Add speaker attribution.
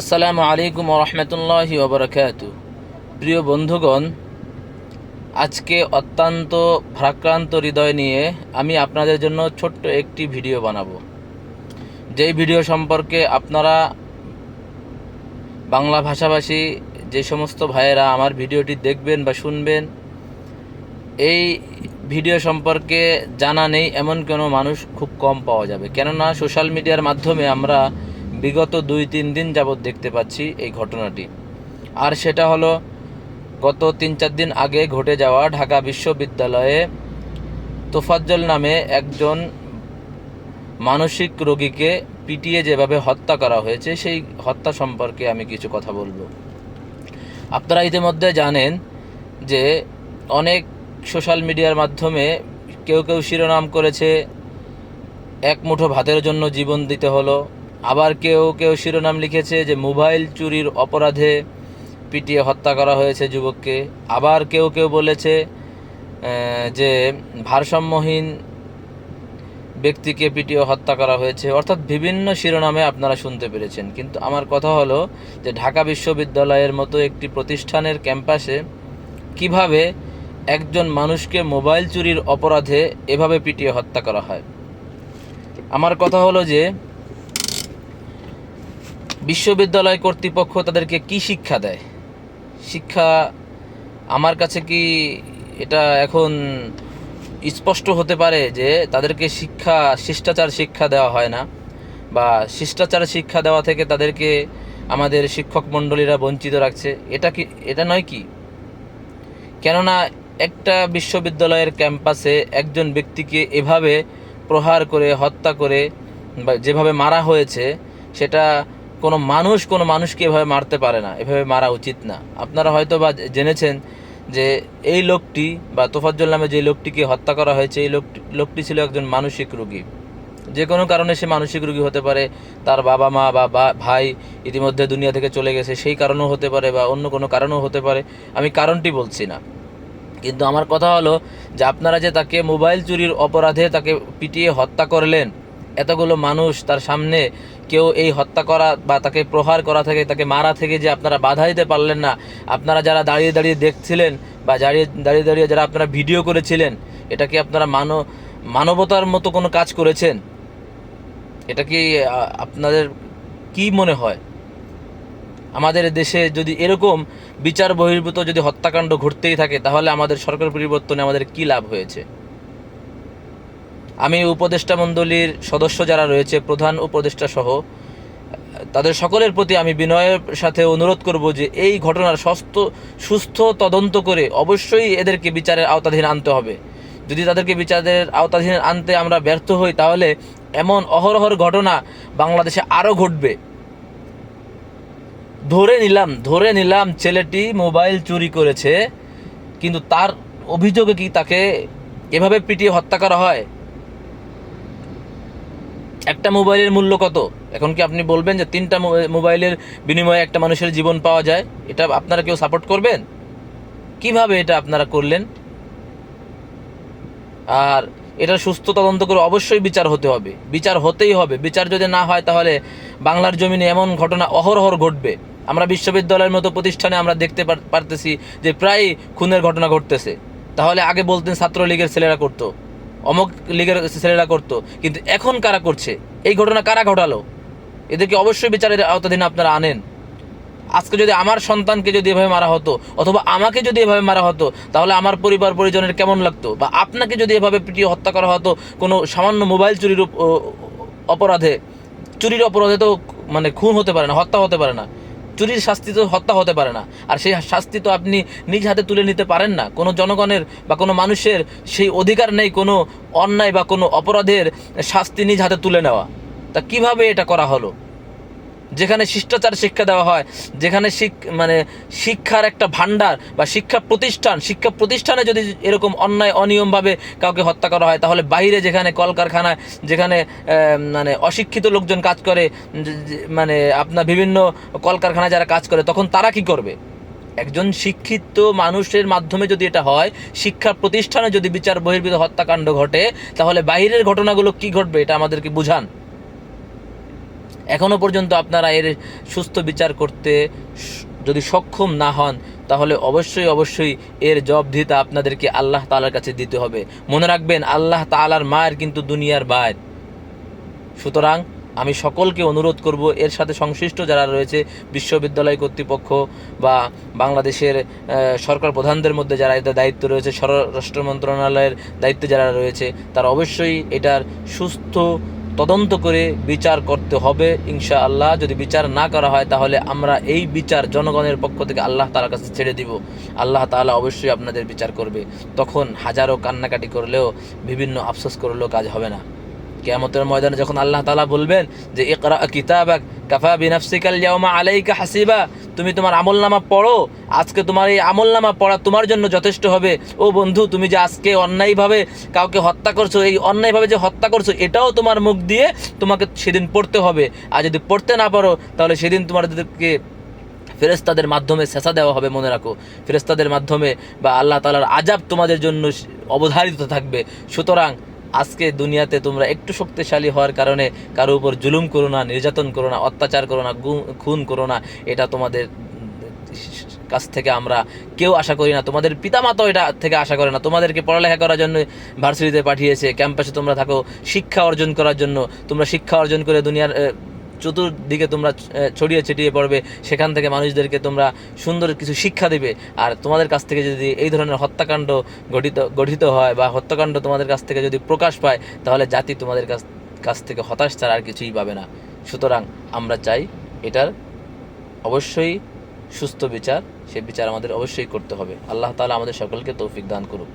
Speaker 1: আসসালামু আলাইকুম রহমতুল্লাহি ওবরাকাত প্রিয় বন্ধুগণ, আজকে অত্যন্ত ভারাক্রান্ত হৃদয় নিয়ে আমি আপনাদের জন্য ছোট্ট একটি ভিডিও বানাবো। যেই ভিডিও সম্পর্কে আপনারা বাংলা ভাষাভাষী যে সমস্ত ভাইয়েরা আমার ভিডিওটি দেখবেন বা শুনবেন, এই ভিডিও সম্পর্কে জানা নেই, এমন কোনো মানুষ খুব কম পাওয়া যাবে। কেননা, সোশ্যাল মিডিয়ার মাধ্যমে আমরা বিগত দুই তিন দিন যাবৎ দেখতে পাচ্ছি এই ঘটনাটি। আর সেটা হলো, গত তিন চার দিন আগে ঘটে যাওয়া ঢাকা বিশ্ববিদ্যালয়ে তোফাজ্জল নামে একজন মানসিক রোগীকে পিটিয়ে যেভাবে হত্যা করা হয়েছে, সেই হত্যা সম্পর্কে আমি কিছু কথা বলব। আপনারা ইতিমধ্যে জানেন যে অনেক সোশ্যাল মিডিয়ার মাধ্যমে কেউ কেউ শিরোনাম করেছে, এক মুঠো ভাতের জন্য জীবন দিতে হলো আবার কেউ কেউ শিরোনাম লিখেছে যে মোবাইল চুরির অপরাধে পিটিয়ে হত্যা করা হয়েছে যুবককে। আবার কেউ কেউ বলেছে যে ভারসাম্যহীন ব্যক্তিকে পিটিয়ে হত্যা করা হয়েছে। অর্থাৎ বিভিন্ন শিরোনামে আপনারা শুনতে পেরেছেন। কিন্তু আমার কথা হলো যে ঢাকা বিশ্ববিদ্যালয়ের মতো একটি প্রতিষ্ঠানের ক্যাম্পাসে কীভাবে একজন মানুষকে মোবাইল চুরির অপরাধে এভাবে পিটিয়ে হত্যা করা হয়? আমার কথা হলো যে বিশ্ববিদ্যালয় কর্তৃপক্ষ তাদেরকে কি শিক্ষা দেয়? শিক্ষা আমার কাছে কি এটা এখন স্পষ্ট হতে পারে যে তাদেরকে শিক্ষা, শিষ্টাচার শিক্ষা দেওয়া হয় না বা শিষ্টাচার শিক্ষা দেওয়া থেকে তাদেরকে আমাদের শিক্ষক মণ্ডলীরা বঞ্চিত রাখছে? এটা কি, এটা নয় কি? কেননা একটা বিশ্ববিদ্যালয়ের ক্যাম্পাসে একজন ব্যক্তিকে এভাবে প্রহার করে, হত্যা করে বা যেভাবে মারা হয়েছে, সেটা কোনো মানুষ কোনো মানুষকে এভাবে মারতে পারে না, এভাবে মারা উচিত না। আপনারা হয়তো বা জেনেছেন যে এই লোকটি বা তোফাজ্জল নামে যে লোকটিকে হত্যা করা হয়েছে, এই লোকটি লোকটি ছিল একজন মানসিক রোগী। যে কোনো কারণে সে মানসিক রোগী হতে পারে, তার বাবা মা বা- ভাই ইতিমধ্যে দুনিয়া থেকে চলে গেছে, সেই কারণেও হতে পারে বা অন্য কোনো কারণেও হতে পারে, আমি কারণটি বলছি না। কিন্তু আমার কথা হলো যে আপনারা যে তাকে মোবাইল চুরির অপরাধে তাকে পিটিয়ে হত্যা করলেন এতগুলো মানুষ তার সামনে কেউ এই হত্যা করা বা তাকে প্রহার করা থেকে, তাকে মারা থেকে যে আপনারা বাধা দিতে পারলেন না, আপনারা যারা দাঁড়িয়ে দাঁড়িয়ে দেখছিলেন বা দাঁড়িয়ে দাঁড়িয়ে দাঁড়িয়ে যারা আপনারা ভিডিও করেছিলেন, এটা কি আপনারা মানব মানবতার মতো কোনো কাজ করেছেন? এটা কি আপনাদের কি মনে হয়? আমাদের দেশে যদি এরকম বিচার বহির্ভূত যদি হত্যাকাণ্ড ঘটতেই থাকে, তাহলে আমাদের সরকার পরিবর্তনে আমাদের কি লাভ হয়েছে? আমি উপদেষ্টা মণ্ডলীর সদস্য যারা রয়েছে, প্রধান উপদেষ্টা সহ, তাদের সকলের প্রতি আমি বিনয়ের সাথে অনুরোধ করব যে এই ঘটনার সস্ত, সুস্থ তদন্ত করে অবশ্যই এদেরকে বিচারের আওতাধীন আনতে হবে। যদি তাদেরকে বিচারের আওতাধীন আনতে আমরা ব্যর্থ হই, তাহলে এমন অহরহর ঘটনা বাংলাদেশে আরও ঘটবে। ধরে নিলাম ধরে নিলাম ছেলেটি মোবাইল চুরি করেছে, কিন্তু তার অভিযোগে কি তাকে এভাবে পিটিয়ে হত্যা করা হয়? একটা মোবাইলের মূল্য কত? এখন কি আপনি বলবেন যে তিনটা মোবাইলের বিনিময়ে একটা মানুষের জীবন পাওয়া যায়? এটা আপনারা কেউ সাপোর্ট করবেন? কীভাবে এটা আপনারা করলেন? আর এটা সুস্থ তদন্ত করে অবশ্যই বিচার হতে হবে। বিচার হতেই হবে। বিচার যদি না হয় তাহলে বাংলার জমিনে এমন ঘটনা অহরহর ঘটবে। আমরা বিশ্ববিদ্যালয়ের মতো প্রতিষ্ঠানে আমরা দেখতে পারতেছি যে প্রায় খুনের ঘটনা ঘটতেছে। তাহলে আগে বলতেন ছাত্রলীগের ছেলেরা করতো। অমক লীগের ছেলেরা করতো। কিন্তু এখন কারা করছে? এই ঘটনা কারা ঘটালো? এদেরকে অবশ্যই বিচারের আওতাধীন আপনারা আনেন। আজকে যদি আমার সন্তানকে যদি এভাবে মারা হতো, অথবা আমাকে যদি এভাবে মারা হতো, তাহলে আমার পরিবার পরিজনের কেমন লাগতো? বা আপনাকে যদি এভাবে পিটিয়ে হত্যা করা হতো, কোনো সামান্য মোবাইল চুরির অপরাধে চুরির অপরাধে তো মানে খুন হতে পারে না, হত্যা হতে পারে না। চুরির শাস্তি তো হত্যা হতে পারে না। আর সেই শাস্তি তো আপনি নিজ হাতে তুলে নিতে পারেন না। কোনো জনগণের বা কোনো মানুষের সেই অধিকার নেই কোনো অন্যায় বা কোনো অপরাধের শাস্তি নিজ হাতে তুলে নেওয়া। তা কীভাবে এটা করা হলো? যেখানে শিষ্টাচার শিক্ষা দেওয়া হয়, যেখানে মানে শিক্ষার একটা ভান্ডার বা শিক্ষা প্রতিষ্ঠান, শিক্ষা প্রতিষ্ঠানে যদি এরকম অন্যায় অনিয়মভাবে কাউকে হত্যা করা হয়, তাহলে বাইরে যেখানে কলকারখানায়, যেখানে মানে অশিক্ষিত লোকজন কাজ করে মানে আপনার বিভিন্ন কলকারখানায় যারা কাজ করে, তখন তারা কি করবে? একজন শিক্ষিত মানুষের মাধ্যমে যদি এটা হয়, শিক্ষা প্রতিষ্ঠানে যদি বিচার বহির্ভূত হত্যাকাণ্ড ঘটে, তাহলে বাইরের ঘটনাগুলো কি ঘটবে, এটা আমাদেরকে বুঝান। এখনও পর্যন্ত আপনারা এর সুস্থ বিচার করতে যদি সক্ষম না হন, তাহলে অবশ্যই অবশ্যই এর জবাবদিহিতা আপনাদেরকে আল্লাহ তালার কাছে দিতে হবে। মনে রাখবেন, আল্লাহ তালার মায়ের কিন্তু দুনিয়ার বাইর। সুতরাং আমি সকলকে অনুরোধ করব, এর সাথে সংশ্লিষ্ট যারা রয়েছে, বিশ্ববিদ্যালয় কর্তৃপক্ষ বা বাংলাদেশের সরকার প্রধানদের মধ্যে যারা এদের দায়িত্ব রয়েছে, স্বরাষ্ট্র মন্ত্রণালয়ের দায়িত্বে যারা রয়েছে, তারা অবশ্যই এটার সুস্থ তদন্ত করে বিচার করতে হবে ইনশা আল্লাহ যদি বিচার না করা হয়, তাহলে আমরা এই বিচার জনগণের পক্ষ থেকে আল্লাহ তালার কাছে ছেড়ে দিব। আল্লাহ তালা অবশ্যই আপনাদের বিচার করবে। তখন হাজারো কান্নাকাটি করলেও, বিভিন্ন আফসোস করলেও কাজ হবে না। কেয়ামতের ময়দানে যখন আল্লাহ তালা বলবেন যে, ইকরা কিতাবাক কাফা বিনাফসিকাল ইয়াউমা আলাইকা হাসিবা তুমি তোমার আমলনামা পড়ো, আজকে তোমার এই আমলনামা পড়া তোমার জন্য যথেষ্ট হবে। ও বন্ধু, তুমি যে আজকে অন্যায়ভাবে কাউকে হত্যা করছ, এই অন্যায়ভাবে যে হত্যা করছ, এটাও তোমার মুখ দিয়ে তোমাকে সেদিন পড়তে হবে। আর যদি পড়তে না পারো, তাহলে সেদিন তোমাদেরকে ফেরেস্তাদের মাধ্যমে সেসা দেওয়া হবে, মনে রাখো। ফেরেস্তাদের মাধ্যমে বা আল্লাহ তালার আজাব তোমাদের জন্য অবধারিত থাকবে। সুতরাং আজকে দুনিয়াতে তোমরা একটু শক্তিশালী হওয়ার কারণে কারও উপর জুলুম করো না, নির্যাতন করো না, অত্যাচার করো না খুন করো না, এটা তোমাদের কাছ থেকে আমরা কেউ আশা করি না। তোমাদের পিতামাতাও এটা থেকে আশা করে না। তোমাদেরকে পড়ালেখা করার জন্য ভার্সিটিতে পাঠিয়েছে, ক্যাম্পাসে তোমরা থাকো, শিক্ষা অর্জন করার জন্য। তোমরা শিক্ষা অর্জন করে দুনিয়ার চতুর্দিকে তোমরা ছড়িয়ে ছিটিয়ে পড়বে, সেখান থেকে মানুষদেরকে তোমরা সুন্দর কিছু শিক্ষা দেবে। আর তোমাদের কাছ থেকে যদি এই ধরনের হত্যাকাণ্ড গঠিত গঠিত হয় বা হত্যাকাণ্ড তোমাদের কাছ থেকে যদি প্রকাশ পায়, তাহলে জাতি তোমাদের কাছ কাছ থেকে হতাশ ছাড়া আর কিছুই পাবে না। সুতরাং আমরা চাই এটার অবশ্যই সুস্থ বিচার, সে বিচার আমাদের অবশ্যই করতে হবে। আল্লাহ তাআলা আমাদের সকলকে তৌফিক দান করুক।